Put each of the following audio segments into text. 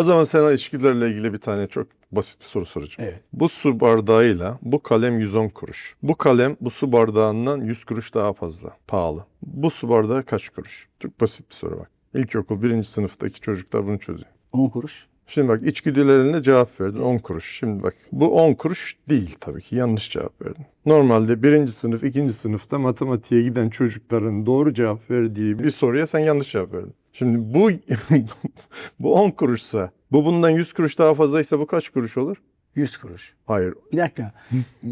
O zaman sana içgüdülerle ilgili bir tane çok basit bir soru soracağım. Evet. Bu su bardağıyla bu kalem 110 kuruş. Bu kalem bu su bardağından 100 kuruş daha fazla. Pahalı. Bu su bardağı kaç kuruş? Çok basit bir soru bak. İlkokul birinci sınıftaki çocuklar bunu çözüyor. 10 kuruş. Şimdi bak içgüdülerine cevap verdin 10 kuruş. Şimdi bak bu 10 kuruş değil tabii ki yanlış cevap verdin. Normalde birinci sınıf, ikinci sınıfta matematiğe giden çocukların doğru cevap verdiği bir soruya sen yanlış cevap verdin. Şimdi bu bu 10 kuruşsa, bu bundan 100 kuruş daha fazlaysa bu kaç kuruş olur? 100 kuruş. Hayır. Bir dakika.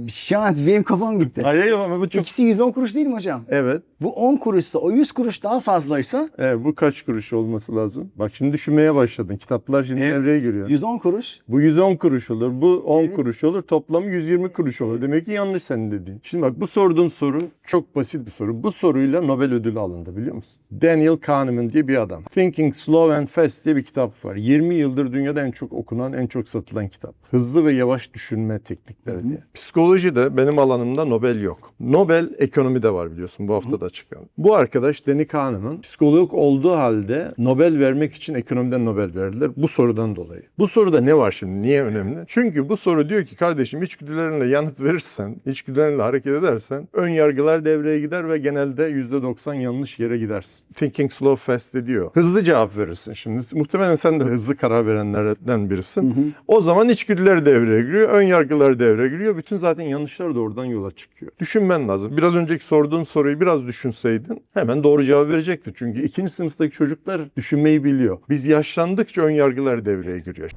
Şu an benim kafam gitti. Hayır ama bu çok... İkisi 110 kuruş değil mi hocam? Evet. Bu 10 kuruşsa o 100 kuruş daha fazlaysa Evet bu kaç kuruş olması lazım? Bak şimdi düşünmeye başladın. Kitaplar şimdi Evet. devreye giriyor. 110 kuruş. Bu 110 kuruş olur, bu 10 Evet. kuruş olur, toplamı 120 kuruş olur. Demek ki yanlış senin dediğin. Şimdi bak bu sorduğum soru çok basit bir soru. Bu soruyla Nobel ödülü alındı biliyor musun? Daniel Kahneman diye bir adam. Thinking Slow and Fast diye bir kitap var. 20 yıldır dünyada en çok okunan, en çok satılan kitap. Hızlı ve yavaş düşünme teknikleri diye. Psikolojide benim alanımda Nobel yok. Nobel ekonomide var biliyorsun bu hafta da açıklandı. Bu arkadaş Danny Kahneman psikolog olduğu halde Nobel vermek için ekonomiden Nobel verdiler. Bu sorudan dolayı. Bu soruda ne var şimdi? Niye önemli? Çünkü bu soru diyor ki kardeşim içgüdülerinle yanıt verirsen, içgüdülerinle hareket edersen ön yargılar devreye gider ve genelde %90 yanlış yere gidersin. Thinking slow fast de diyor. Hızlı cevap verirsin. Şimdi muhtemelen sen de hızlı karar verenlerden birisin. O zaman içgüdüler devreye giriyor, ön yargılar devreye giriyor. Bütün zaten yanlışlar da oradan yola çıkıyor. Düşünmen lazım. Biraz önceki sorduğum soruyu biraz düşünseydin hemen doğru cevap verecektin. Çünkü ikinci sınıftaki çocuklar düşünmeyi biliyor. Biz yaşlandıkça ön yargılar devreye giriyor.